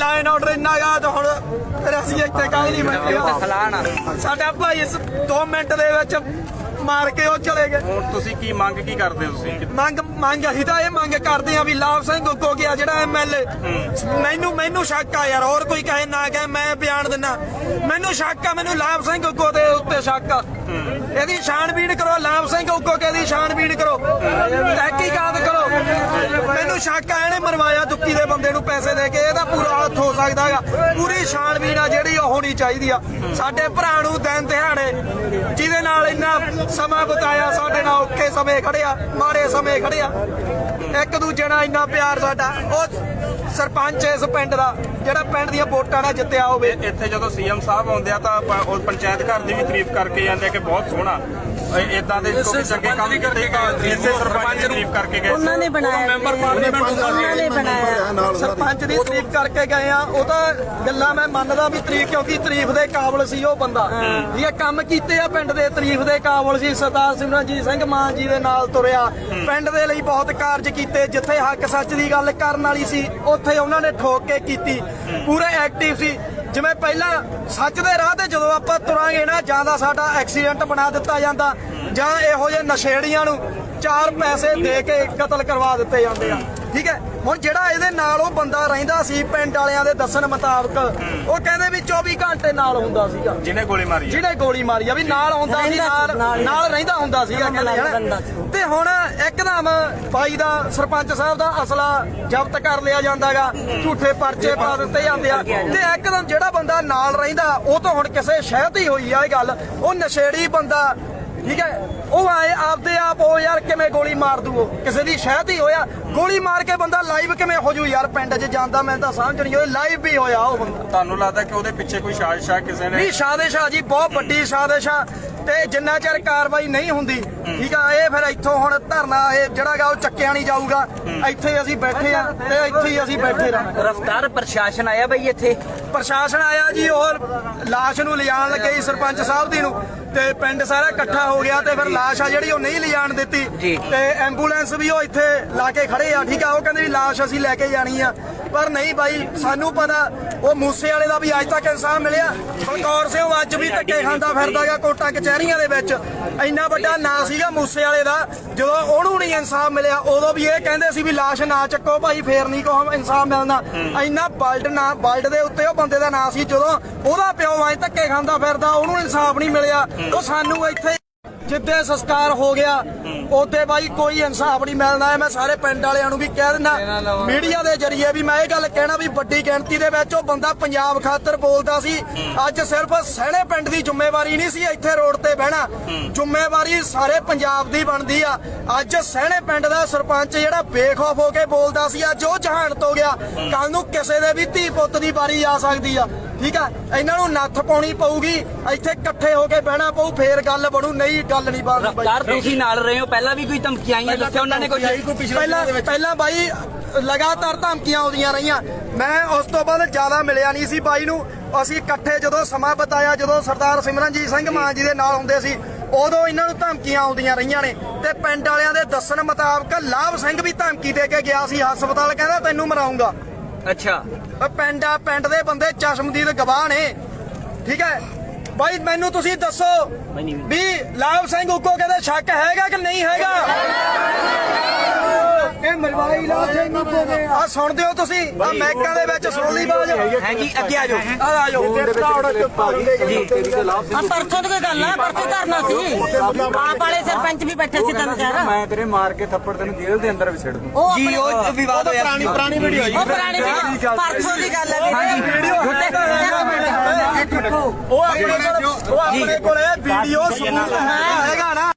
Line order ਇੰਨਾ ਗਾ ਤੇ ਹੁਣ ਫਿਰ ਅਸੀਂ ਇੱਥੇ ਕਾਹ ਨਹੀਂ ਬੈਠੇ ਫਲਾਣਾ ਸਾਡਾ ਭਾਈ ਇਸ 2 ਮਿੰਟ ਦੇ ਵਿੱਚ ਮਾਰ ਕੇ ਉਹ ਚਲੇ ਗਏ। ਹੁਣ ਤੁਸੀਂ ਕੀ ਮੰਗ ਕੀ ਕਰਦੇ ਹੋ ਤੁਸੀਂ? ਮੰਗ ਮੰਗ ਅਸੀਂ ਤਾਂ ਇਹ ਮੰਗ ਕਰਦੇ ਆ ਵੀ ਲਾਭ ਸਿੰਘ ਗੁੱਗੋ ਗਿਆ ਜਿਹੜਾ ਐਮਐਲਏ ਮੈਨੂੰ ਮੈਨੂੰ ਸ਼ੱਕ ਆ ਯਾਰ ਹੋਰ ਕੋਈ ਕਹੇ ਨਾ ਕਹੇ ਮੈਂ ਬਿਆਨ ਦਿੰਨਾ ਮੈਨੂੰ ਸ਼ੱਕ ਆ ਮੈਨੂੰ ਲਾਭ ਸਿੰਘ ਗੁੱਗੋ ਦੇ ਉੱਤੇ ਸ਼ੱਕ ਆ। ਇਹਦੀ ਛਾਣਬੀਣ ਕਰੋ ਲਾਭ ਸਿੰਘ ਗੁੱਗੋ ਕੇ ਦੀ ਛਾਣਬੀਣ ਕਰੋ। ਸ਼ੱਕ ਆ ਇਹਨੇ ਮਰਵਾਇਆ ਦੁੱਕੀ ਦੇ ਬੰਦੇ ਨੂੰ ਪੈਸੇ ਦੇ ਕੇ, ਇਹਦਾ ਪੂਰਾ ਹੱਥ ਹੋ ਸਕਦਾ ਹੈਗਾ। ਪੂਰੀ ਛਾਣਬੀਣ ਆ ਜਿਹੜੀ ਉਹ ਹੋਣੀ ਚਾਹੀਦੀ ਆ। ਸਾਡੇ ਭਰਾ ਨੂੰ ਦਿਨ ਦਿਹਾੜੇ ਜਿਹਦੇ ਨਾਲ ਇੰਨਾ ਸਮਾਂ ਬਿਤਾਇਆ, ਸਾਡੇ ਨਾਲ ਔਖੇ ਸਮੇਂ ਖੜਿਆ ਮਾੜੇ ਸਮੇਂ ਖੜਿਆ ਇੱਕ ਦੂਜੇ ਨਾਲ ਇੰਨਾ ਪਿਆਰ ਸਾਡਾ, ਉਹ ਸਰਪੰਚ ਇਸ ਪਿੰਡ ਦਾ, ਜਿਹੜਾ ਪਿੰਡ ਦੀਆਂ ਵੋਟਾਂ ਨਾਲ ਜਿੱਤਿਆ ਹੋਵੇ। ਇੱਥੇ ਜਦੋਂ ਸੀਐਮ ਸਾਹਿਬ ਆਉਂਦੇ ਆ ਤਾਂ ਪੰਚਾਇਤ ਘਰ ਦੀ ਵੀ ਤਾਰੀਫ ਕਰਕੇ ਜਾਂਦੇ ਆ ਕਿ ਬਹੁਤ ਸੋਹਣਾ। ਇਦਾਂ ਦੇ ਕੋਈ ਚੰਗੇ ਕੰਮ ਕੀਤੇ ਇਸੇ ਸਰਪੰਚ ਦੀ ਤਾਰੀਫ ਕਰਕੇ ਗਏ ਉਹਨਾਂ ਨੇ ਬਣਾਇਆ ਮੈਂਬਰ ਪਾਰਲੀਮੈਂਟ ਉਹਨਾਂ ਨੇ ਬਣਾਇਆ। ਸਰਪੰਚ ਦੀ ਤਾਰੀਫ ਕਰਕੇ ਗਏ ਆ। ਉਹ ਤਾਂ ਗੱਲਾਂ ਮੈਂ ਮੰਨਦਾ ਵੀ ਤਾਰੀਫ ਕਿਉਂਕਿ ਤਾਰੀਫ ਦੇ ਕਾਬਲ ਸੀ ਉਹ ਬੰਦਾ। ਇਹ ਕੰਮ ਕੀਤੇ ਆ ਪਿੰਡ ਦੇ ਤਾਰੀਫ ਦੇ ਕਾਬਲ ਸੀ। ਸਰਦਾਰ ਸਿਮਰਨਜੀਤ ਸਿੰਘ ਮਾਨ ਜੀ ਦੇ ਨਾਲ ਤੁਰਿਆ। ਪਿੰਡ ਦੇ ਲਈ ਬਹੁਤ ਕਾਰਜ ਕੀਤੇ। ਜਿੱਥੇ ਹੱਕ ਸੱਚ ਦੀ ਗੱਲ ਕਰਨ ਵਾਲੀ ਸੀ ਉੱਥੇ ਉਹਨਾਂ ਨੇ ਠੋਕ ਕੇ ਕੀਤੀ। ਪੂਰੇ ਐਕਟਿਵ ਸੀ। ਜਿਵੇਂ ਪਹਿਲਾਂ ਸੱਚ ਦੇ ਰਾਹ ਤੇ ਜਦੋਂ ਆਪਾਂ ਤੁਰਾਂਗੇ ਨਾ, ਜਾਂ ਤਾਂ ਸਾਡਾ ਐਕਸੀਡੈਂਟ ਬਣਾ ਦਿੱਤਾ ਜਾਂਦਾ, ਜਾਂ ਇਹੋ ਜਿਹੇ ਨਸ਼ੇੜੀਆਂ ਨੂੰ ਚਾਰ ਪੈਸੇ ਦੇ ਕੇ ਕਤਲ ਕਰਵਾ ਦਿੱਤੇ ਜਾਂਦੇ ਆ। ਠੀਕ ਹੈ? ਹੁਣ ਜਿਹੜਾ ਇਹਦੇ ਨਾਲ ਉਹ ਬੰਦਾ ਰਹਿੰਦਾ ਸੀ ਪਿੰਡ ਵਾਲਿਆਂ ਦੇ ਦੱਸਣ ਮੁਤਾਬਕ ਉਹ ਕਹਿੰਦੇ ਵੀ 24 ਘੰਟੇ ਨਾਲ ਹੁੰਦਾ ਸੀਗਾ। ਜਿਹਨੇ ਗੋਲੀ ਮਾਰੀ ਆ। ਜਿਹਨੇ ਗੋਲੀ ਮਾਰੀ ਆ ਵੀ ਨਾਲ ਹੁੰਦਾ ਸੀ ਨਾਲ ਨਾਲ ਰਹਿੰਦਾ ਹੁੰਦਾ ਸੀਗਾ ਕਹਿੰਦੇ ਹਨਾ। ਤੇ ਹੁਣ ਇੱਕਦਮ ਬਾਈ ਦਾ ਸਰਪੰਚ ਸਾਹਿਬ ਦਾ ਅਸਲਾ ਜ਼ਬਤ ਕਰ ਲਿਆ ਜਾਂਦਾਗਾ ਝੂਠੇ ਪਰਚੇ ਪਾ ਦਿੱਤੇ ਜਾਂਦੇ ਆ। ਤੇ ਇੱਕਦਮ ਜਿਹੜਾ ਬੰਦਾ ਨਾਲ ਰਹਿੰਦਾ ਉਹ ਤਾਂ ਹੁਣ ਕਿਸੇ ਸ਼ਹਿਤ ਹੀ ਹੋਈ ਆ ਇਹ ਗੱਲ ਉਹ ਨਸ਼ੇੜੀ ਬੰਦਾ ਠੀਕ ਹੈ? ਉਹ ਆਏ ਆਪਦੇ ਆਪ ਉਹ ਯਾਰ ਕਿਵੇਂ ਗੋਲੀ ਮਾਰ ਦੂ ਉਹ ਕਿਸੇ ਦੀ ਸ਼ਹਿਤ ਹੀ ਹੋਇਆ। ਗੋਲੀ ਮਾਰ ਕੇ ਬੰਦਾ ਲਾਈਵ ਕਿਵੇਂ ਹੋ ਜੂ ਯਾਰ? ਪਿੰਡ 'ਚ ਜਾਂਦਾ ਮੈਂ ਤਾਂ ਸਮਝ ਨਹੀਂ ਉਹ ਲਾਈਵ ਵੀ ਹੋਇਆ ਉਹ ਬੰਦਾ। ਤੁਹਾਨੂੰ ਲੱਗਦਾ ਕਿ ਉਹਦੇ ਪਿੱਛੇ ਕੋਈ ਸਾਜ਼ਿਸ਼ ਆ ਕਿਸੇ ਨੇ ਨਹੀਂ ਸਾਜ਼ਿਸ਼ ਆ ਜੀ ਬਹੁਤ ਵੱਡੀ ਸਾਜ਼ਿਸ਼ ਆ ਤੇ ਜਿੰਨਾ ਚਿਰ ਕਾਰਵਾਈ ਨਹੀਂ ਹੁੰਦੀ ਠੀਕ ਆ ਇਹ ਫਿਰ ਇੱਥੋਂ ਹੁਣ ਧਰਨਾ ਇਹ ਜਿਹੜਾ ਗਾ ਉਹ ਚੱਕਿਆ ਨਹੀਂ ਜਾਊਗਾ। ਇੱਥੇ ਅਸੀਂ ਬੈਠੇ ਆ ਤੇ ਇੱਥੇ ਹੀ ਅਸੀਂ ਬੈਠੇ ਰਹਾਂਗੇ। ਰਫਤਾਰ ਪ੍ਰਸ਼ਾਸਨ ਆਇਆ ਬਈ ਇੱਥੇ? ਪ੍ਰਸ਼ਾਸਨ ਆਇਆ ਜੀ ਉਹ ਲਾਸ਼ ਨੂੰ ਲਿਜਾਣ ਲੱਗੇ ਸੀ ਸਰਪੰਚ ਸਾਹਿਬ ਦੀ ਨੂੰ ਤੇ ਪਿੰਡ ਸਾਰਾ ਇਕੱਠਾ ਹੋ ਗਿਆ ਤੇ ਫਿਰ ਲਾਸ਼ ਆ ਜਿਹੜੀ ਉਹ ਨਹੀਂ ਲਿਜਾਣ ਦਿੱਤੀ। ਜੀ। ਤੇ ਐਂਬੂਲੈਂਸ ਵੀ ਉਹ ਇੱਥੇ ਲਾ ਕੇ ਖੜੇ ਆ ਠੀਕ ਆ ਉਹ ਕਹਿੰਦੇ ਵੀ ਲਾਸ਼ ਅਸੀਂ ਲੈ ਕੇ ਜਾਣੀ ਆ। ਪਰ ਨਹੀਂ ਬਾਈ, ਸਾਨੂੰ ਪਤਾ, ਉਹ ਮੂਸੇ ਵਾਲੇ ਦਾ ਵੀ ਅੱਜ ਤੱਕ ਇਨਸਾਫ ਮਿਲਿਆ। ਬਲਕੌਰ ਸਿੰਘ ਅੱਜ ਵੀ ਧੱਕੇ ਖਾਂਦਾ ਫਿਰਦਾਗਾ ਕੋਟਾਂ ਕਚਹਿਰੀਆਂ ਦੇ ਵਿੱਚ। ਇੰਨਾ ਵੱਡਾ ਨਾਂ ਸੀਗਾ ਮੂਸੇ ਵਾਲੇ ਦਾ, ਜਦੋਂ ਉਹਨੂੰ ਨਹੀਂ ਇਨਸਾਫ ਮਿਲਿਆ, ਉਦੋਂ ਵੀ ਇਹ ਕਹਿੰਦੇ ਸੀ ਵੀ ਲਾਸ਼ ਨਾ ਚੱਕੋ ਭਾਈ, ਫੇਰ ਨਹੀਂ ਕੋ ਇਨਸਾਫ ਮਿਲਣਾ। ਇੰਨਾ ਬਲਡ ਨਾ, ਬਲਡ ਦੇ ਉੱਤੇ ਉਹ ਬੰਦੇ ਦਾ ਨਾਂ ਸੀ, ਜਦੋਂ ਉਹਦਾ ਪਿਓ ਅੱਜ ਧੱਕੇ ਖਾਂਦਾ ਫਿਰਦਾ, ਉਹਨੂੰ ਇਨਸਾਫ ਨਹੀਂ ਮਿਲਿਆ। ਉਹ ਸਾਨੂੰ ਇੱਥੇ ਜਿੱਦੇ ਸੰਸਕਾਰ ਹੋ ਗਿਆ ਉਹਦੇ ਬਾਈ ਕੋਈ ਇਨਸਾਫ ਨਹੀਂ ਮਿਲਣਾ। ਮੈਂ ਸਾਰੇ ਪਿੰਡ ਵਾਲਿਆਂ ਨੂੰ ਵੀ ਕਹਿ ਦਿੰਦਾ। ਮੀਡੀਆ ਦੇ ਜ਼ਰੀਏ ਵੀ ਮੈਂ ਇਹ ਗੱਲ ਕਹਿਣਾ ਵੀ ਵੱਡੀ ਗਿਣਤੀ ਦੇ ਵਿੱਚ ਉਹ ਬੰਦਾ ਪੰਜਾਬ ਖਾਤਰ ਬੋਲਦਾ ਸੀ। ਅੱਜ ਸਿਰਫ ਸਹਿਣੇ ਪਿੰਡ ਦੀ ਜ਼ਿੰਮੇਵਾਰੀ ਨਹੀਂ ਸੀ ਇੱਥੇ ਰੋਡ ਤੇ ਬਹਿਣਾ। ਜ਼ਿੰਮੇਵਾਰੀ ਸਾਰੇ ਪੰਜਾਬ ਦੀ ਬਣਦੀ ਆ। ਅੱਜ ਸਹਿਣੇ ਪਿੰਡ ਦਾ ਸਰਪੰਚ ਜਿਹੜਾ ਬੇਖੌਫ ਹੋ ਕੇ ਬੋਲਦਾ ਸੀ ਅੱਜ ਉਹ ਜਹਾਨਤ ਹੋ ਗਿਆ। ਕੱਲ ਨੂੰ ਕਿਸੇ ਦੇ ਵੀ ਧੀ ਪੁੱਤ ਦੀ ਵਾਰੀ ਆ ਸਕਦੀ ਆ। ਠੀਕ ਆ? ਇਹਨਾਂ ਨੂੰ ਨੱਥ ਪਾਉਣੀ ਪਊਗੀ ਇੱਥੇ ਇਕੱਠੇ ਹੋ ਕੇ ਬਹਿਣਾ ਪਊ ਫੇਰ ਗੱਲ ਬਣੂ ਨਹੀਂ ਗੱਲ ਨਹੀਂ ਬਣਦੀ ਬਾਈ। ਰਫਤਾਰ ਤੁਸੀਂ ਨਾਲ ਰਹੇ ਹੋ ਪਹਿਲਾਂ ਵੀ ਕੋਈ ਧਮਕੀਆਂ ਆਈਆਂ ਦੱਸਿਆ ਉਹਨਾਂ ਨੇ ਕੋਈ ਪਹਿਲਾਂ ਪਹਿਲਾਂ ਬਾਈ ਲਗਾਤਾਰ ਧਮਕੀਆਂ ਆਉਂਦੀਆਂ ਰਹੀਆਂ। ਮੈਂ ਉਸ ਤੋਂ ਬਾਅਦ ਜ਼ਿਆਦਾ ਮਿਲਿਆ ਨਹੀਂ ਸੀ ਬਾਈ ਨੂੰ। ਅਸੀਂ ਇਕੱਠੇ ਜਦੋਂ ਸਮਾਂ ਬਤਾਇਆ ਜਦੋਂ ਸਰਦਾਰ ਸਿਮਰਨਜੀਤ ਸਿੰਘ ਮਾਨ ਜੀ ਦੇ ਨਾਲ ਹੁੰਦੇ ਸੀ ਉਦੋਂ ਇਹਨਾਂ ਨੂੰ ਧਮਕੀਆਂ ਆਉਂਦੀਆਂ ਰਹੀਆਂ ਨੇ। ਤੇ ਪਿੰਡ ਵਾਲਿਆਂ ਦੇ ਦੱਸਣ ਮੁਤਾਬਕ ਲਾਭ ਸਿੰਘ ਵੀ ਧਮਕੀ ਦੇ ਕੇ ਗਿਆ ਸੀ। ਹਸਪਤਾਲ ਕਹਿੰਦਾ ਤੈਨੂੰ ਮਰਾਉਂਗਾ। ਅੱਛਾ। ਉਹ ਪਿੰਡ ਆ ਪਿੰਡ ਦੇ ਬੰਦੇ ਚਸ਼ਮਦੀਦ ਗਵਾਹ ਨੇ। ਠੀਕ ਹੈ? ਬਾਈ ਮੈਨੂੰ ਤੁਸੀਂ ਦੱਸੋ ਵੀ ਲਾਭ ਸਿੰਘ ਉੱਕੋ ਕਹਿੰਦੇ ਸ਼ੱਕ ਹੈਗਾ ਕਿ ਨਹੀਂ ਹੈਗਾ? ਇਹ ਮਰਵਾਈ ਲਾਭ ਸਿੰਘ ਉੱਕੋ ਦੇ ਆ ਸੁਣਦੇ ਹੋ ਤੁਸੀਂ ਆ ਮੈਕਾਂ ਦੇ ਵਿੱਚ ਸੁਣ ਲਈ ਬਾਜ ਹੈ ਜੀ ਅੱਗੇ ਆ ਜਾਓ ਆ ਆ ਜਾਓ ਆ ਪਰਸੋਂ ਦੀ ਕੋਈ ਗੱਲ ਆ ਪਰਸੋਂ ਧਰਨਾ ਸੀ ਆਪ ਵਾਲੇ ਸਰਪੰਚ ਵੀ ਬੈਠੇ ਸੀ ਤਿੰਨ ਚਾਰ ਮੈਂ ਤੇਰੇ ਮਾਰ ਕੇ ਥੱਪੜ ਤੈਨੂੰ ਜੇਲ੍ਹ ਦੇ ਅੰਦਰ ਵੀ ਛੱਡ ਦੂੰ ਜੀ ਉਹ ਵਿਵਾਦ ਹੋਇਆ ਪੁਰਾਣੀ ਪੁਰਾਣੀ ਵੀਡੀਓ ਉਹ ਪੁਰਾਣੀ ਵੀ ਪਰਸੋਂ ਦੀ ਗੱਲ ਹੈ ਹਾਂਜੀ ਵੀਡੀਓ ਉਹ ਆਪਣੇ ਕੋਲ ਉਹ ਆਪਣੇ ਕੋਲ ਵੀਡੀਓ ਸਬੂਤ ਹੈਗਾ ਨਾ